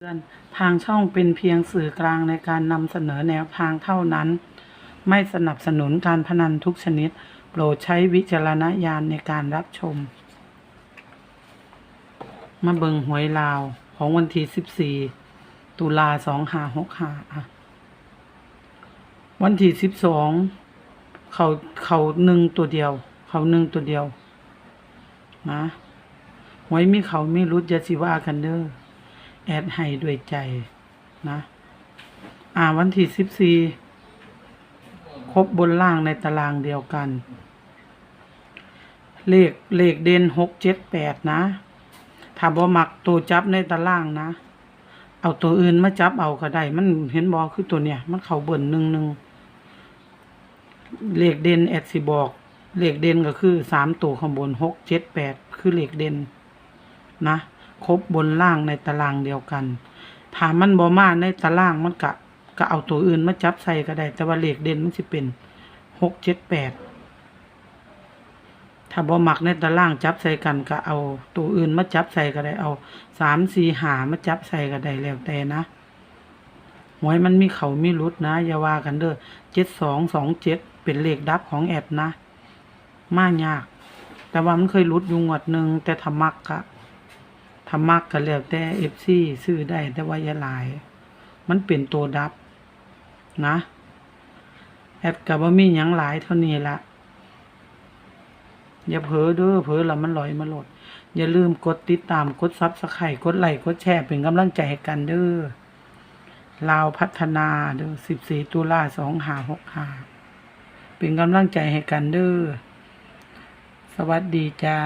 เตือนทางช่องเป็นเพียงสื่อกลางในการนำเสนอแนวทางเท่านั้น ไม่สนับสนุนการพนันทุกชนิด โปรดใช้วิจารณญาณในการรับชม มาเบิงหวยลาวของวันที่ 14 ตุลา2565อะวันที่ 12 เขาเขาหนึ่งตัวเดียว เขาหนึ่งตัวเดียวนะหวยมีเขาไมีรุดอยาสิว่ากันเด้อ แอดให้ด้วยใจนะ อ่าวันที่สิบสี่ครบบนล่างในตารางเดียวกัน เลขเลขเด่นหกเจ็ดแปดนะ ถ้าบ่มักตัวจับในตารางนะ เอาตัวอื่นมาจับเอาก็ได้ มันเห็นบอคือตัวเนี้ย มันเข่าเบิ่นหนึ่งหนึ่งเลขเด่นแอดสิบอก เลขเด่นก็คือสามตัวข้างบนหกเจ็ดแปดคือเลขเด่นนะ ครบบนล่างในตารางเดียวกัน ถ้ามันบ่มาในตารางมันกะก็เอาตัวอื่นมาจับใส่ก็ได้ แต่ว่าเลขเด่นมันสิเป็นหกเจ็ดแปดถ้าบ่มักในตารางจับใส่กันก็เอาตัวอื่นมาจับใส่ก็ได้เอาสามสี่หามาจับใส่ก็ได้แล้วแต่นะหวยมันมีเขามีรุดนะอย่าว่ากันเด้อเจ็ดสองสองเจ็ดเป็นเลขดับของแอดนะ มากยาก แต่ว่ามันเคยรุดอยู่งวดหนึ่งแต่ทำมักกะ ถ้ามักก็แล้วแต่เอฟซีซื้อได้แต่ว่าอย่าหลาย มันเป็นตัวดับ นะ แอดกับว่ามีหยังหลายเท่านี้ละอย่าเผลอเด้อเผลอแล้วมันลอยมาหลด อย่าลืมกดติดตามกดซับสไครต์กดไลค์กดแชร์เป็นกำลังใจให้กันเด้อลาวพัฒนาเด้อสิบสี่ตุลาสองหาหกหาเป็นกำลังใจให้กันเด้อสวัสดีจ้า